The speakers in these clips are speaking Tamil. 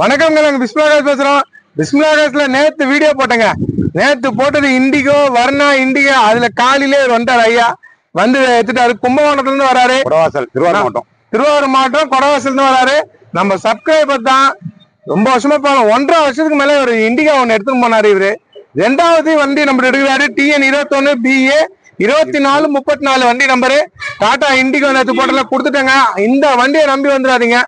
வணக்கங்க நாங்க பிஸ்மிலாகாஸ் பேசுறோம். பிஸ்மிலாகாஸ்ல நேத்து வீடியோ போட்டேங்க. நேத்து போட்டது இண்டிகோ வர்ணா இண்டிகோ அதுல காலையிலே வந்தார் ஐயா. வந்து எடுத்துட்டாரு. கும்பகோணத்துல இருந்து வராரு. குடவாசல் திருவாரூர் மாவட்டம். திருவாரூர் மாவட்டம் கொடவாசல் இருந்து வராரு. நம்ம சப்ஸ்கிரைபர் தான். ரொம்ப வருஷமா போகலாம் ஒன்றரை வருஷத்துக்கு மேல ஒரு இண்டிகா ஒன்னு எடுத்துட்டு போனாரு இவரு. ரெண்டாவது வண்டி நம்பர் எடுக்கிறாரு. டிஎன் இருபத்தொன்னு பிஏ இருபத்தி நாலு முப்பத்தி நாலு வண்டி நம்பரு டாடா இண்டிகோ நேற்று போட்டல கொடுத்துட்டேங்க. இந்த வண்டியை நம்பி வந்துடாதீங்க.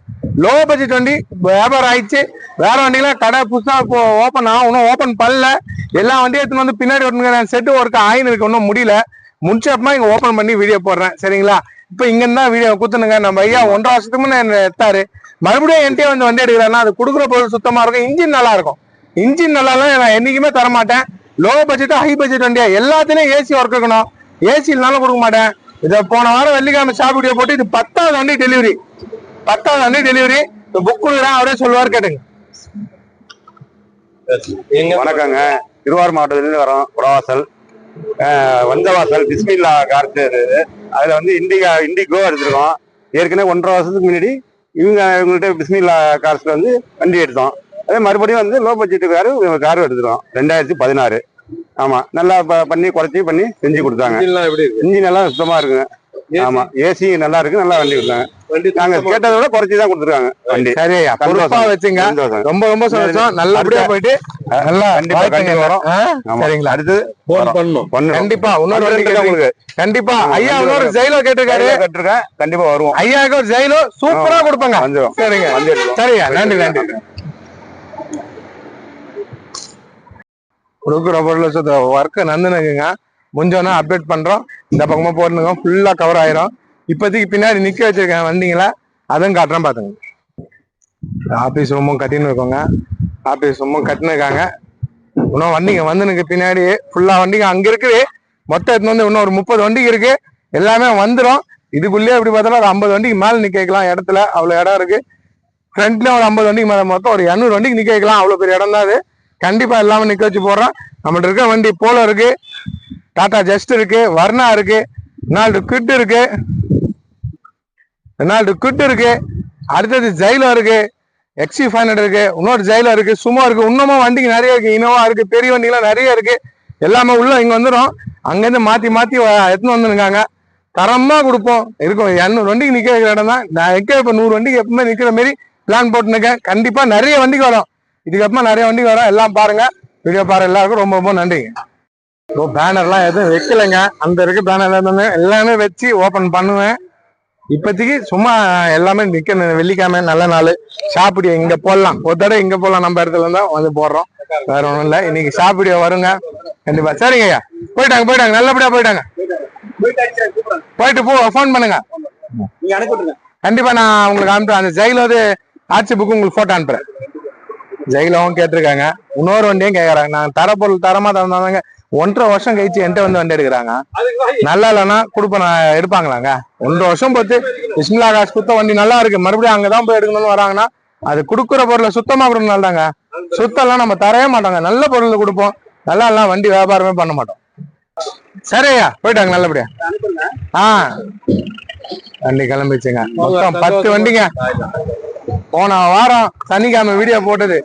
லோ பட்ஜெட் வண்டி வியாபாரம் ஆயிடுச்சு வேற வண்டிலாம் கடை புதுசா இப்போ ஓப்பன் ஆகும் இன்னும் ஓப்பன் பண்ணல. எல்லா வண்டியும் எடுத்துன்னு வந்து பின்னாடி ஒட்டுங்க செட்டு ஒர்க் ஆயின்னு இருக்கு. இன்னும் முடியல. முடிச்சப்பமா இங்க ஓப்பன் பண்ணி வீடியோ போடுறேன். சரிங்களா? இப்போ இங்கேருந்து தான் வீடியோ குத்துனுங்க. நம்ம ஐயா ஒன்றரை வருஷத்துக்கு என்ன எடுத்தாரு. மறுபடியும் என்கிட்ட வந்து வண்டி எடுக்கிறாருன்னா அது கொடுக்குற பொருள் சுத்தமா இருக்கும். இன்ஜின் நல்லா இருக்கும் இன்ஜின் நல்லா நான் என்னைக்குமே தர மாட்டேன் லோ பட்ஜெட் ஹை பட்ஜெட் வண்டியா? எல்லாத்துலேயும் ஏசி ஒர்க் இருக்கணும். ஏசி இல்லைனாலும் கொடுக்க மாட்டேன். இதை போன வாரம் வெள்ளிக்கிழமை ஷாப் வீடியோ போட்டு இது பத்தாவது வண்டி டெலிவரி பத்தாவது வண்டி டெலிவரி புக் கொடுக்குறேன் அவரே சொல்லுவார் கேட்டுங்க. வணக்கங்க. திருவாரூர் மாவட்டத்திலிருந்து வரோம் குடவாசல் அஹ், வந்தவாசல் பிஸ்மில்லா கார்ஸ் இது. அதுல வந்து இண்டிகா இண்டிகோ எடுத்திருக்கோம். ஏற்கனவே ஒன்றரை வருஷத்துக்கு முன்னாடி இவங்க இவங்கள்ட்ட பிஸ்மில்லா கார்ஸ்ல வந்து வண்டி எடுத்தோம். அதே மறுபடியும் வந்து லோ பட்ஜெட் காரு காரும் எடுத்துருக்கோம். ரெண்டாயிரத்தி பதினாறு. ஆமா நல்லா பண்ணி குறைச்சி பண்ணி செஞ்சு கொடுத்தாங்க. எப்படி இருக்கு? இன்ஜின் எல்லாம் சுத்தமா இருக்குங்க. ஆமா ஏசி நல்லா இருக்கு நல்லா வண்டி கொடுத்தாங்க. வண்டி நாங்க கேட்டதை விட குறைச்சி தான் கொடுத்துருக்காங்க. வண்டி. சரி பொறுப்பா வச்சுங்க. ரொம்ப ரொம்ப சந்தோஷம். நல்லபடியா போயிட்டு நல்லா கண்டிப்பா, வரோம். சரிங்களா? அடுத்து போன். கண்டிப்பா இன்னொரு வண்டி உங்களுக்கு. கண்டிப்பா. ஐயா இன்னொரு ஜெயிலோ கேட்டிருக்காரு. கட்டிருக்கேன் கண்டிப்பா வருவோம். ஐயாவுக்கு ஒரு ஜெயிலோ சூப்பரா கொடுப்பாங்க. சரிங்க. சரியா நன்றி நன்றி. கொடுக்குற பொருள் சுத்த ஒர்க்கு நந்துனுக்குங்க. முடிஞ்சோன்னா அப்டேட் பண்றோம். இந்த பக்கமா போட்டுங்க ஃபுல்லா கவர் ஆயிரும். இப்போதைக்கு பின்னாடி நிக்க வச்சிருக்கேன் வந்தீங்களா அதுவும் காட்டுறேன் பாத்துங்க. ஆபீஸ் ரூமும் கட்டின்னு இருக்கோங்க. ஆபீஸ் ரூமும் கட்டின்னு இருக்காங்க. இன்னும் வண்டிங்க வந்துனுக்கு பின்னாடி. ஃபுல்லா வண்டிங்க அங்க இருக்குது. மொத்தம் எடுத்துன்னு வந்து இன்னும் ஒரு முப்பது வண்டிக்கு இருக்கு. எல்லாமே வந்துடும் இதுக்குள்ளேயே எப்படி பார்த்தாலும் ஒரு ஐம்பது வண்டிக்கு மேலே நிக்க வைக்கலாம். இடத்துல அவ்வளோ இடம் இருக்கு. ஃப்ரண்ட்ல ஒரு ஐம்பது வண்டிக்கு மேலே மொத்தம் ஒரு இரநூறு வண்டிக்கு நிக்க வைக்கலாம். அவ்வளோ பெரிய இடம் தான் அது. கண்டிப்பா எல்லாமே நிக்க வச்சு போடுறோம். நம்மள்ட்ட இருக்க வண்டி போல இருக்கு. டாடா ஜஸ்ட் இருக்கு வர்ணா இருக்கு ரெனால்டு குட் இருக்கு. ரெனால்டு குட் இருக்கு. அடுத்தது ஜெயிலோ இருக்கு எக்ஸி ஃபைவ் ஹண்ட்ரட் இருக்கு இன்னொரு ஜெயிலோ இருக்கு சும்மா இருக்கு. இன்னமும் வண்டிக்கு நிறைய இருக்கு இனோவா இருக்கு பெரிய வண்டிலாம் நிறைய இருக்கு. எல்லாமே உள்ள இங்க வந்துடும் அங்கேருந்து மாத்தி மாத்தி எடுத்துன்னு வந்துருக்காங்க. தரமா கொடுப்போம். இருக்கும் இரநூறு வண்டிக்கு நிக்க வைக்கிற இடம் தான். நான் எங்க இப்ப நூறு வண்டிக்கு எப்பவுமே நிக்கிற மாதிரி பிளான் போட்டுருக்கேன். கண்டிப்பா நிறைய வண்டிக்கு வரும். இதுக்கப்புறமா நிறைய வண்டிக்கு வரும். எல்லாம் பாருங்க. வீடியோ பாருங்க. எல்லாருக்கும் ரொம்ப ரொம்ப நன்றிங்க. இப்போ பேனர்லாம் எதுவும் வைக்கலைங்க. அந்த இருக்கு பேனர் எல்லாமே எல்லாமே வச்சு ஓபன் பண்ணுவேன். இப்போதைக்கு சும்மா எல்லாமே நிக்க வெள்ளிக்கிழமை நல்ல நாள். சாப்பிடியோ இங்க போடலாம். ஒரு தடவை இங்க போடலாம். நம்ம இடத்துல இருந்தா வந்து போடுறோம். வேற ஒண்ணும் இல்ல. இன்னைக்கு சாப்பிடியோ வருங்க. கண்டிப்பா. சரிங்க ஐயா. போயிட்டாங்க போயிட்டாங்க. நல்லபடியா போயிட்டாங்க. போயிட்டு போ ஃபோன் பண்ணுங்க. கண்டிப்பா நான் உங்களுக்கு அனுப்புறேன். அந்த ஜெயிலோது ஆட்சி புக்கு உங்களுக்கு போட்டோ அனுப்புறேன். ஜெயிலவும் கேட்டிருக்காங்க. இன்னொரு வண்டியும் கேக்குறாங்க. நாங்க தர பொருள் தரமா தந்தாங்க ஒன்றரை வருஷம் கழிச்சு என்கிட்ட வந்து வண்டி எடுக்கிறாங்க. நல்லா இல்லைன்னா கொடுப்ப எடுப்பாங்களாங்க? ஒன்றரை வருஷம் பார்த்து பிஸ்மிலா காசு குத்த வண்டி நல்லா இருக்கு. மறுபடியும் அங்கதான் போய் எடுக்கணும்னு வராங்கன்னா அது கொடுக்குற பொருளை சுத்தமா கொடுக்கணும் தாங்க சுத்தம்லாம் நம்ம தரவே மாட்டோங்க. நல்ல பொருள் கொடுப்போம். நல்லா எல்லாம் வண்டி வியாபாரமே பண்ண மாட்டோம். சரியா போயிட்டாங்க நல்லபடியா? ஆ. வண்டி கிளம்பிச்சுங்க. மொத்தம் பத்து வண்டிங்க. போன வாரம் சனிக்கிழமை வீடியோ போட்டது.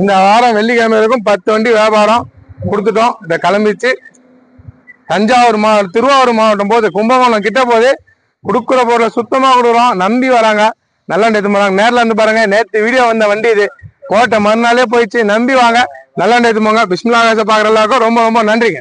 இந்த வாரம் வெள்ளிக்கிழமை வரைக்கும் பத்து வண்டி வியாபாரம் கொடுத்துட்டோம். இதை கிளம்பிச்சு தஞ்சாவூர் மாவட்டம் திருவாரூர் மாவட்டம் போது கும்பகோணம் கிட்ட போது கொடுக்குற பொருளை சுத்தமாக கொடுக்குறோம். நம்பி வராங்க. நல்லா எடுத்து போறாங்க நேரில் இருந்து பாருங்க. நேற்று வீடியோ வந்த வண்டி இது. கோட்டை மறுநாளே போயிடுச்சு. நம்பி வாங்க. நல்லா எடுத்து போங்க. பிஸ்மிலா பாக்குற எல்லாருக்கும் ரொம்ப ரொம்ப நன்றிங்க.